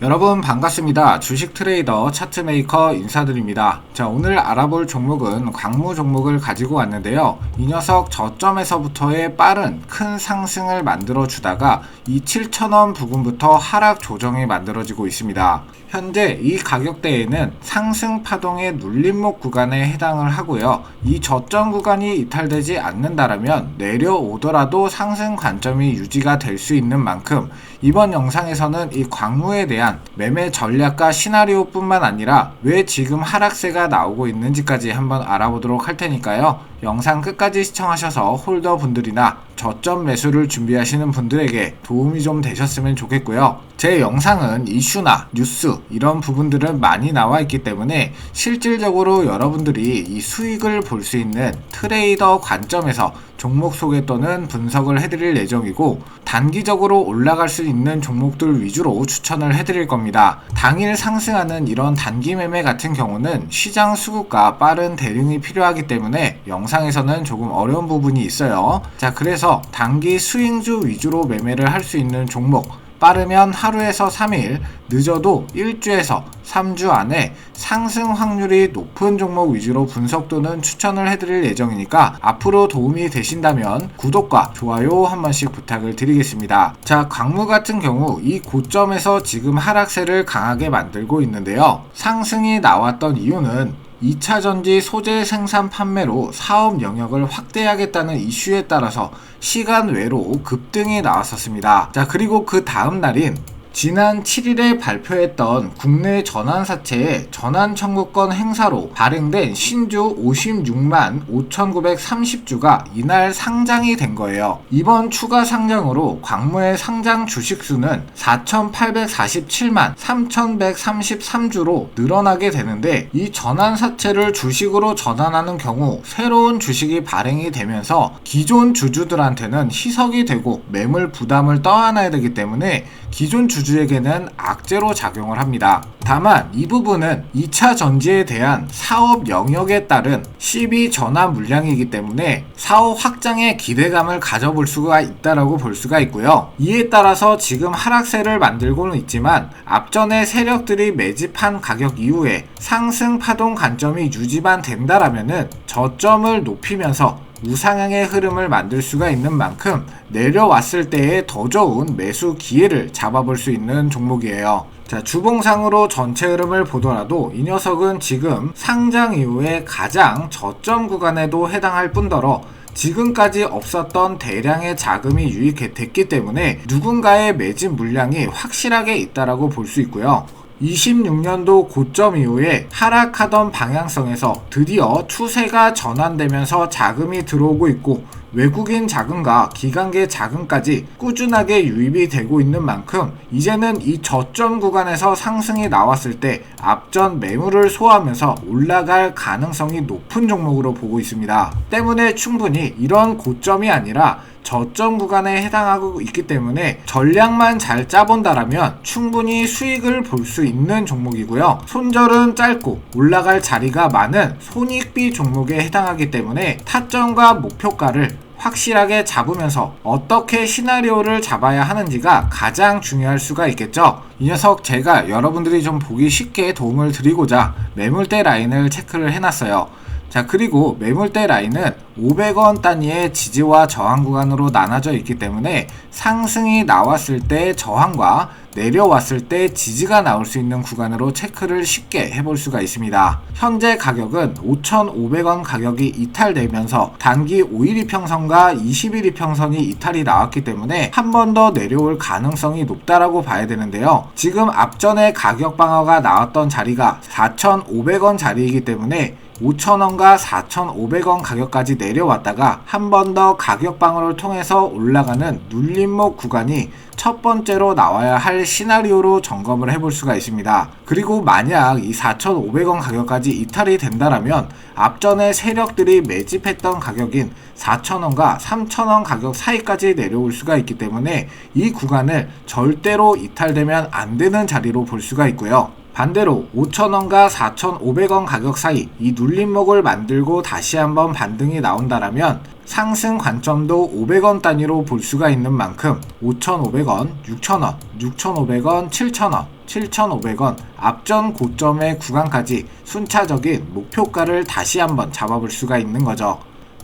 여러분 반갑습니다. 주식 트레이더 차트 메이커 인사드립니다. 자, 오늘 알아볼 종목은 광무 종목을 가지고 왔는데요. 이 녀석 저점에서부터의 빠른 큰 상승을 만들어 주다가 이 7,000원 부근부터 하락 조정이 만들어지고 있습니다. 현재 이 가격대에는 상승 파동의 눌림목 구간에 해당을 하고요. 이 저점 구간이 이탈되지 않는다라면 내려오더라도 상승 관점이 유지가 될 수 있는 만큼 이번 영상에서는 이 광무에 대한 매매 전략과 시나리오뿐만 아니라 왜 지금 하락세가 나오고 있는지까지 한번 알아보도록 할 테니까요. 영상 끝까지 시청하셔서 홀더 분들이나 저점 매수를 준비하시는 분들에게 도움이 좀 되셨으면 좋겠고요. 제 영상은 이슈나 뉴스 이런 부분들은 많이 나와 있기 때문에 실질적으로 여러분들이 이 수익을 볼 수 있는 트레이더 관점에서 종목 소개 또는 분석을 해드릴 예정이고 단기적으로 올라갈 수 있는 종목들 위주로 추천을 해드릴 겁니다. 당일 상승하는 이런 단기 매매 같은 경우는 시장 수급과 빠른 대응이 필요하기 때문에 영상 에서는 조금 어려운 부분이 있어요. 자, 그래서 단기 수익주 위주로 매매를 할 수 있는 종목 빠르면 하루에서 3일, 늦어도 1주에서 3주 안에 상승 확률이 높은 종목 위주로 분석 또는 추천을 해드릴 예정이니까 앞으로 도움이 되신다면 구독과 좋아요 한 번씩 부탁을 드리겠습니다. 자, 강무 같은 경우 이 고점에서 지금 하락세를 강하게 만들고 있는데요. 상승이 나왔던 이유는 2차 전지 소재 생산 판매로 사업 영역을 확대하겠다는 이슈에 따라서 시간 외로 급등이 나왔었습니다. 자, 그리고 그 다음 날인 지난 7일에 발표했던 국내 전환사채의 전환 청구권 행사로 발행된 신주 56만 5,930주가 이날 상장이 된 거예요. 이번 추가 상장으로 광무의 상장 주식수는 4,847만 3,133주로 늘어나게 되는데 이 전환사채를 주식으로 전환하는 경우 새로운 주식이 발행이 되면서 기존 주주들한테는 희석이 되고 매물 부담을 떠안아야 되기 때문에 기존 주주 에게는 악재로 작용을 합니다. 다만 이 부분은 2차 전지에 대한 사업 영역에 따른 CB 전환 물량이기 때문에 사업 확장에 기대감을 가져볼 수가 있다라고 볼 수가 있고요. 이에 따라서 지금 하락세를 만들고는 있지만 앞전에 세력들이 매집한 가격 이후에 상승 파동 관점이 유지만 된다라면은 저점을 높이면서 우상향의 흐름을 만들 수가 있는 만큼 내려왔을 때에 더 좋은 매수 기회를 잡아볼 수 있는 종목이에요. 자, 주봉상으로 전체 흐름을 보더라도 이 녀석은 지금 상장 이후에 가장 저점 구간에도 해당할 뿐더러 지금까지 없었던 대량의 자금이 유입됐기 때문에 누군가의 매집 물량이 확실하게 있다라고 볼 수 있고요. 26년도 고점 이후에 하락하던 방향성에서 드디어 추세가 전환되면서 자금이 들어오고 있고 외국인 자금과 기관계 자금까지 꾸준하게 유입이 되고 있는 만큼 이제는 이 저점 구간에서 상승이 나왔을 때 앞전 매물을 소화하면서 올라갈 가능성이 높은 종목으로 보고 있습니다. 때문에 충분히 이런 고점이 아니라 저점 구간에 해당하고 있기 때문에 전략만 잘 짜본다라면 충분히 수익을 볼 수 있는 종목이고요. 손절은 짧고 올라갈 자리가 많은 손익비 종목에 해당하기 때문에 타점과 목표가를 확실하게 잡으면서 어떻게 시나리오를 잡아야 하는지가 가장 중요할 수가 있겠죠. 이 녀석 제가 여러분들이 좀 보기 쉽게 도움을 드리고자 매물대 라인을 체크를 해놨어요. 자 그리고 매물대 라인은 500원 단위의 지지와 저항 구간으로 나눠져 있기 때문에 상승이 나왔을 때 저항과 내려왔을 때 지지가 나올 수 있는 구간으로 체크를 쉽게 해볼 수가 있습니다. 현재 가격은 5,500원 가격이 이탈되면서 단기 5일 이평선과 20일 이평선이 이탈이 나왔기 때문에 한 번 더 내려올 가능성이 높다라고 봐야 되는데요. 지금 앞전에 가격 방어가 나왔던 자리가 4,500원 자리이기 때문에 5,000원과 4,500원 가격까지 내려왔다가 한 번 더 가격 방어를 통해서 올라가는 눌림목 구간이 첫 번째로 나와야 할 시나리오로 점검을 해볼 수가 있습니다. 그리고 만약 이 4,500원 가격까지 이탈이 된다라면 앞전에 세력들이 매집했던 가격인 4,000원과 3,000원 가격 사이까지 내려올 수가 있기 때문에 이 구간을 절대로 이탈되면 안 되는 자리로 볼 수가 있고요. 반대로 5,000원과 4,500원 가격 사이 이 눌림목을 만들고 다시 한번 반등이 나온다라면 상승 관점도 500원 단위로 볼 수가 있는 만큼 5,500원, 6,000원, 6,500원, 7,000원 7,500원 앞전 고점의 구간까지 순차적인 목표가를 다시 한번 잡아볼 수가 있는 거죠.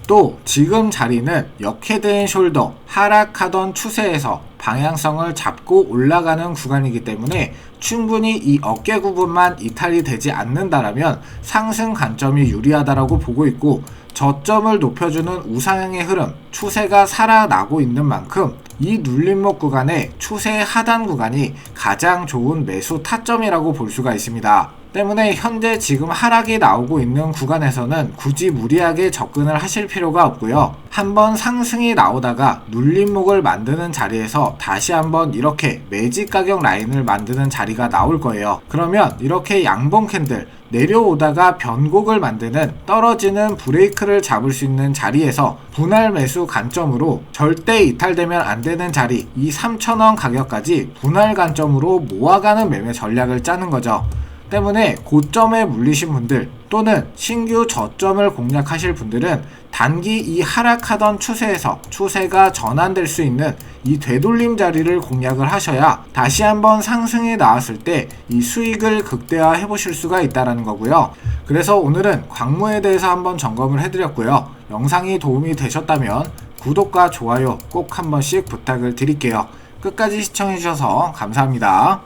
또 지금 자리는 역헤드앤 숄더 하락하던 추세에서 방향성을 잡고 올라가는 구간이기 때문에 충분히 이 어깨 부분만 이탈이 되지 않는다라면 상승 관점이 유리하다라고 보고 있고 저점을 높여주는 우상향의 흐름 추세가 살아나고 있는 만큼 이 눌림목 구간의 추세 하단 구간이 가장 좋은 매수 타점이라고 볼 수가 있습니다. 때문에 현재 지금 하락이 나오고 있는 구간에서는 굳이 무리하게 접근을 하실 필요가 없고요. 한번 상승이 나오다가 눌림목을 만드는 자리에서 다시 한번 이렇게 매직 가격 라인을 만드는 자리가 나올 거예요. 그러면 이렇게 양봉 캔들 내려오다가 변곡을 만드는 떨어지는 브레이크를 잡을 수 있는 자리에서 분할 매수 관점으로 절대 이탈되면 안 되는 자리 이 3,000원 가격까지 분할 관점으로 모아가는 매매 전략을 짜는 거죠. 때문에 고점에 물리신 분들 또는 신규 저점을 공략하실 분들은 단기 이 하락하던 추세에서 추세가 전환될 수 있는 이 되돌림 자리를 공략을 하셔야 다시 한번 상승이 나왔을 때 이 수익을 극대화해 보실 수가 있다라는 거고요. 그래서 오늘은 광무에 대해서 한번 점검을 해드렸고요. 영상이 도움이 되셨다면 구독과 좋아요 꼭 한 번씩 부탁을 드릴게요. 끝까지 시청해주셔서 감사합니다.